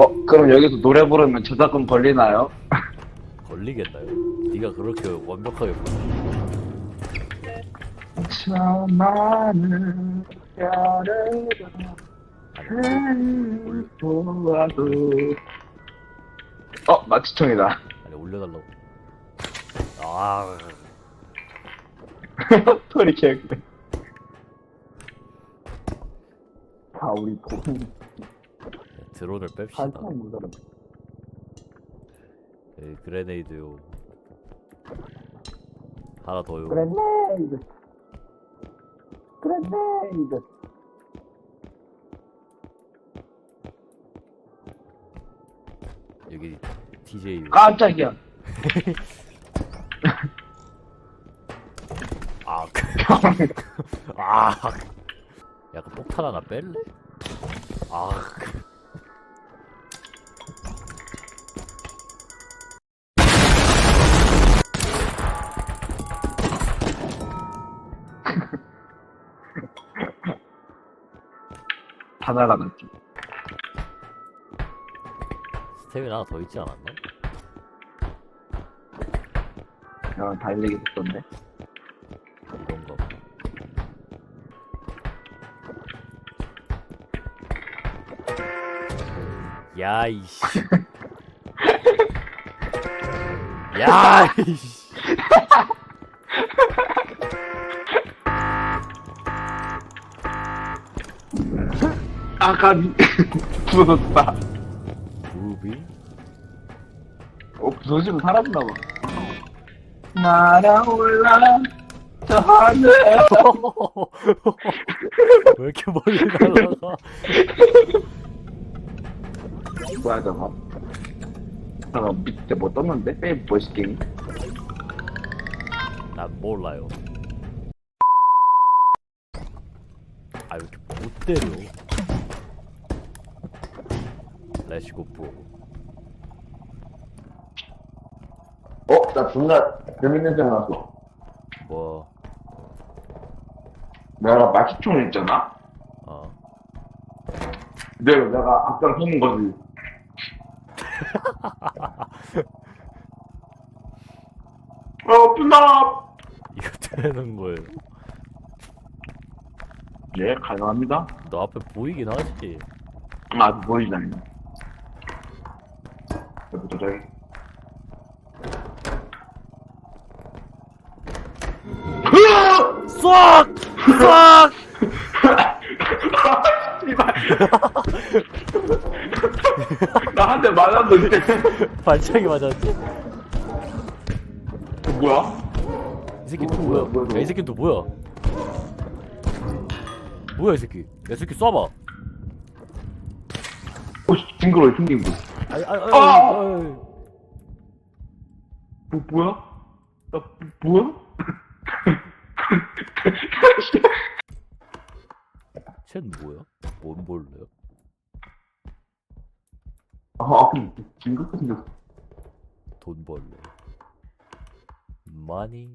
어, 그럼 여기서 노래 부르면 저작권 걸리나요? 걸리겠나요? 네가 그렇게 완벽하게 부르 저 많은 별을 보아도 어, 마취총이다. 아니 올려달라고 아 소리 개웃네 자, 우리 돈 드론을 뺍시다 묻어라. 네, 그레네이드요 하나 더요 그레네이드. 그레네이드. 여기 TJ요 깜짝이야. 아, 그- 아, 약간 폭탄 하나 뺄래? 아, 그- 다 날아갔지. 스태미나 하나 더 있지 않았나? 야, 달리기 됐던데. 이런가 봐. 야, 이씨. 야, 이씨. 아까 부서졌다. 무비? 어, 부서지면 봐. 날아올라 저 하늘. 왜 이렇게 멀리 날아가? 뭐야 저거? 잠깐 밑에 뭐 떴는데? 빼 멋있게. 난 몰라요. 아, 왜 이렇게 못 때려? 레시고 프 어, 나 존나 재밌는 생각 났어. 뭐, 내가 마취총 있잖아. 어. 내가 내가 앞장 서는 거지. 어, 분다. 이거 되는 거예요. 네, 가능합니다. 너 앞에 보이긴 하지. 아, 보이잖아요. 저기. 쏙! 쏙! 나 한 대 맞았는데. 발차기 맞았지. 뭐야? 이 새끼 또 뭐야, 뭐야? 뭐야, 야, 이 새끼 또 뭐야? 뭐야, 이 새끼? 야, 이 새끼 쏴봐. 오, 씨, 징그러워, 생긴 거. 아이, 아이, 아이, 아! 아이. 뭐, 뭐야? 나, 뭐야? 쟤는 뭐야? 뭔 볼래요? 아, 앞에 징그럽게 생겼어. 돈 벌래. Money,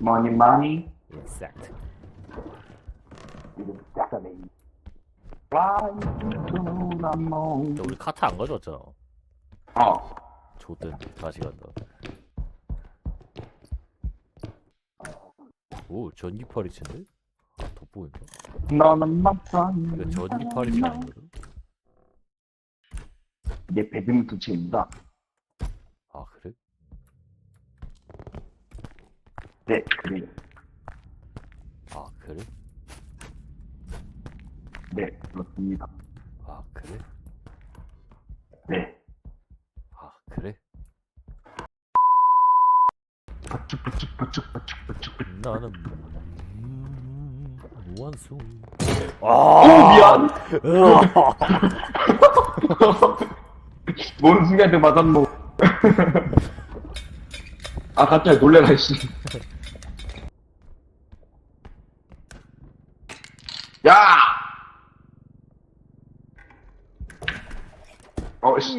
많이, 많이. insect. 이거 약간의. 우리 카트 안 가져왔잖아. 어. 좋댄 다시 간다. 오, 전기 파리치인데? 아, 돋보인다. 맞선. 이거 전기 파리치 아니거든? 내 배드민턴 치입니다. 아, 그래? 네, 그래요. 아, 그래? 네, 그렇습니다. 아, 그래? 네. 아, 그래? 나는 음, 무한수. 오, 아, 미안. 으아! 뭔 순간에 맞았노. 아, 갑자기 놀래라, 씨. 야! 어, 씨.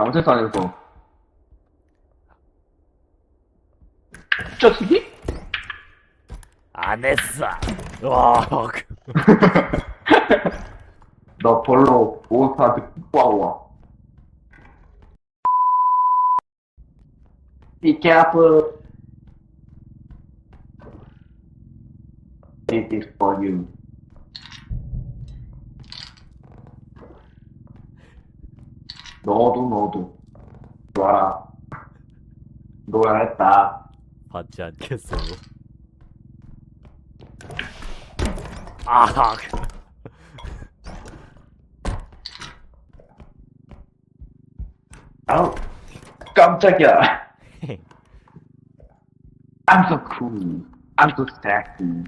잘못했어, 안 했어. 진짜 특이? 안 했어. 와, 그- 너 별로 몬스터한테 뽀뽀하고 Be careful. It is for you. 너도 너도. 놔라. 놓아야 했다. 받지 않겠어. 아, 아우 깜짝이야. I'm so cool I'm so sexy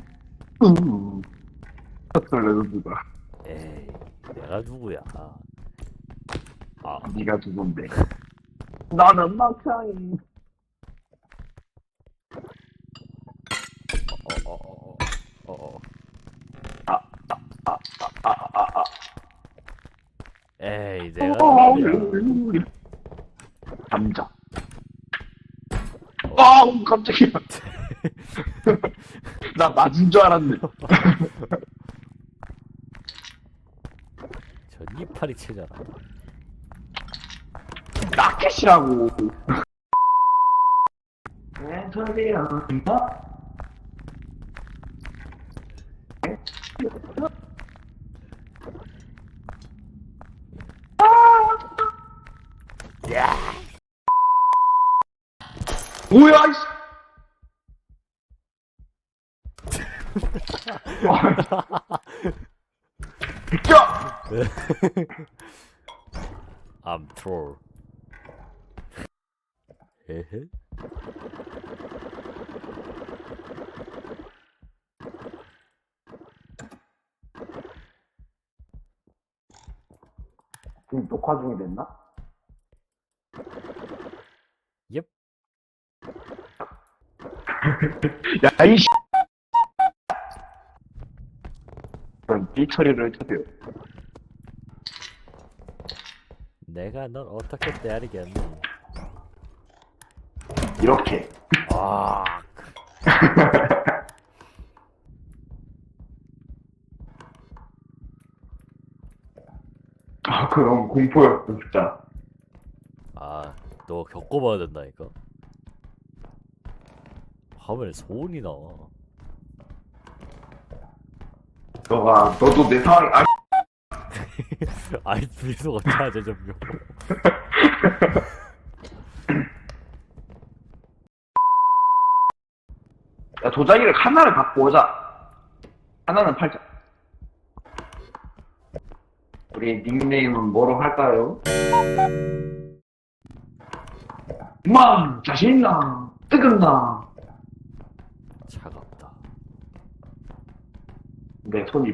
음. 설레는 누가. 에이, 내가 누구야? 아, 네가 누군데 나는 막창이 어, 어, 어, 어, 어, 어. 아아 아 아 에이, 내가 누구야? 감자 아우 깜짝이야 나 맞은 줄 알았네 전 이파리 치잖아. 라켓이라고 내 소리야 야, 뭐야 이씨 비켜 I'm troll. 에헤. 지금 녹화 중이 됐나? 옙. 야, 이 씨. 그럼 삐 처리를 해주세요. 내가 널 어떻게 때리겠니? 이렇게. 아, 아, 그럼 공포였어, 진짜. 아, 너 겪어봐야 된다니까. 화면에 소음이 나와. 너가, 너도 내 상황, 아, 아이 미소가 차제 점요. 도자기를 하나를 갖고 오자. 하나는 팔자. 우리 닉네임은 뭐로 할까요? 맘, 자신있나? 뜨겁나? 차갑다. 내 손이,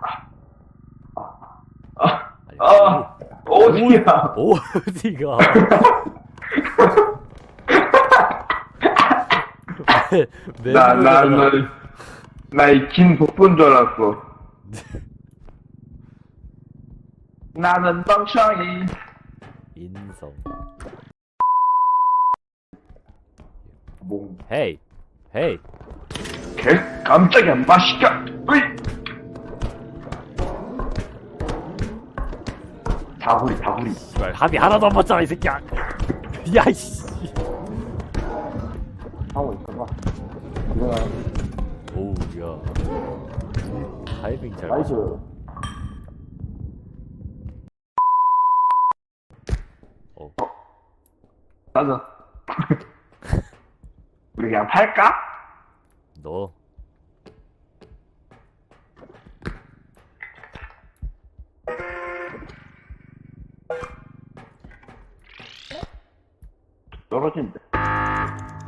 아, 아, 아, 아, 어디야? 오, 어디가? 내 나, 나, 눈에다가- 나, 나이 긴 독분 줄 알았어. 나는 멍청이. 인성. 몽. 헤이, 헤이. 개, 깜짝이야, 맛있게. 으이! 다구리, 다구리. 씨발 합이 하나도 안 맞잖아 이 새끼야. 야이씨. 하고 있어봐. 이거야. 오우 야. 타이밍 잘 맞춰. 어, 나는. 우리 그냥 팔까? 너 떨어진대.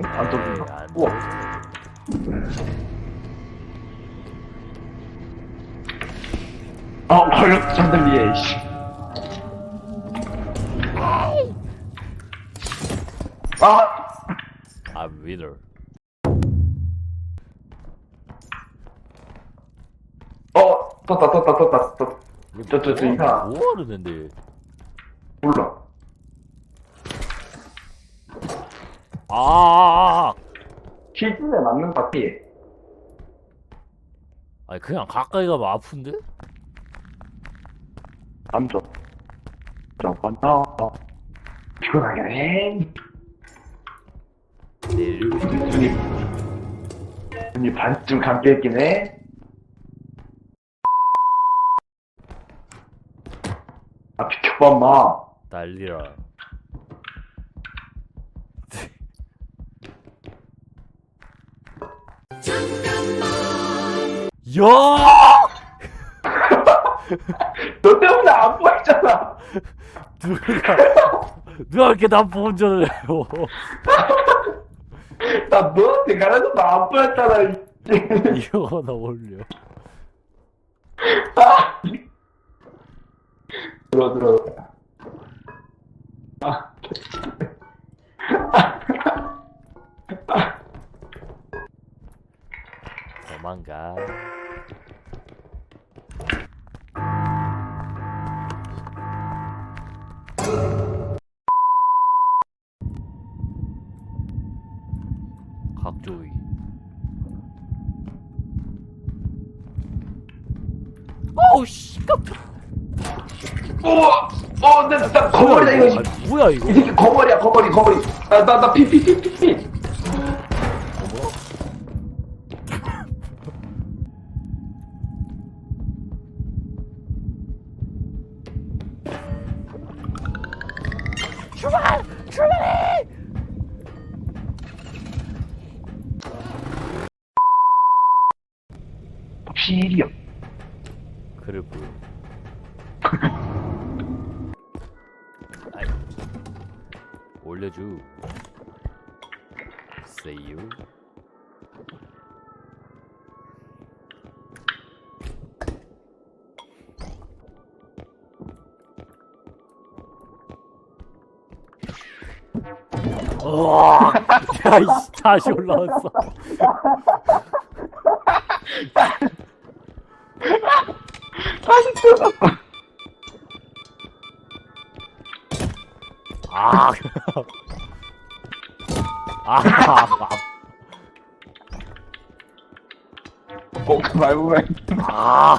응? 안 떨어진다. 안 우와. 어, 걸렸어, 샹들리에, 씨. 아! I'm winner. 어, 떴다, 떴다, 떴다, 떴다. 저, 저, 저, 이사. 뭐 하는데? 몰라. 아, 실진에 맞는 것 같아. 아니 그냥 가까이 가면 아픈데? 남자. 저번에 편하게 내일 눈이 눈이 반쯤 감겨 있긴 해. 아 비켜봐 엄마. 난리라 야! 너 때문에 안 보였잖아. 누가 누가 이렇게 나쁜 운전을 해요 나 너한테 가려서 안 보였잖아. 이 이거 하나 올려 아! 들어 들어. 아. 도망가 어, 나, 나 거머리다 이거. 아니, 뭐야 이거 이 새끼 거머리야 거머리 거머리. 나나나 피 피 피 피피. 올려줘 See you. 우와! 야 이씨 다시 올라왔어. 다시 아. 아. 아. 꼭 밟으면. 아.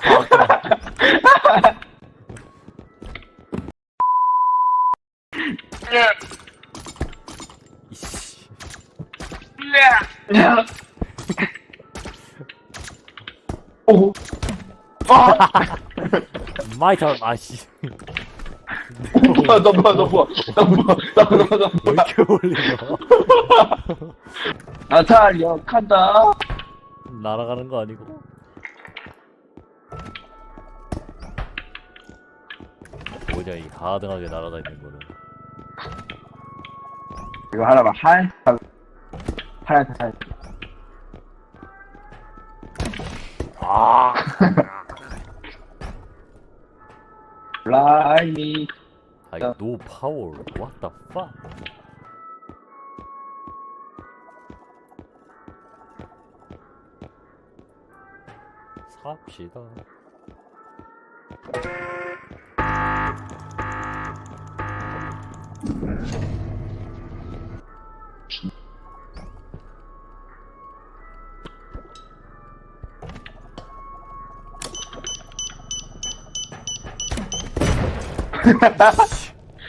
이씨. 오. 아! 마이 턴 아씨. 뭐야, 너 뭐야, 너 뭐야, 너 뭐야, 너 뭐야, 너왜 뭐야. 이렇게 올리냐? 나탈려 간다. 날아가는 거 아니고? 뭐냐 이 가등하게 날아다니는 거는. 이거 하나만 하얀 색, 하얀 색, 하얀 색. 아. Fly me. I got no power. What the fuck? 삽시다.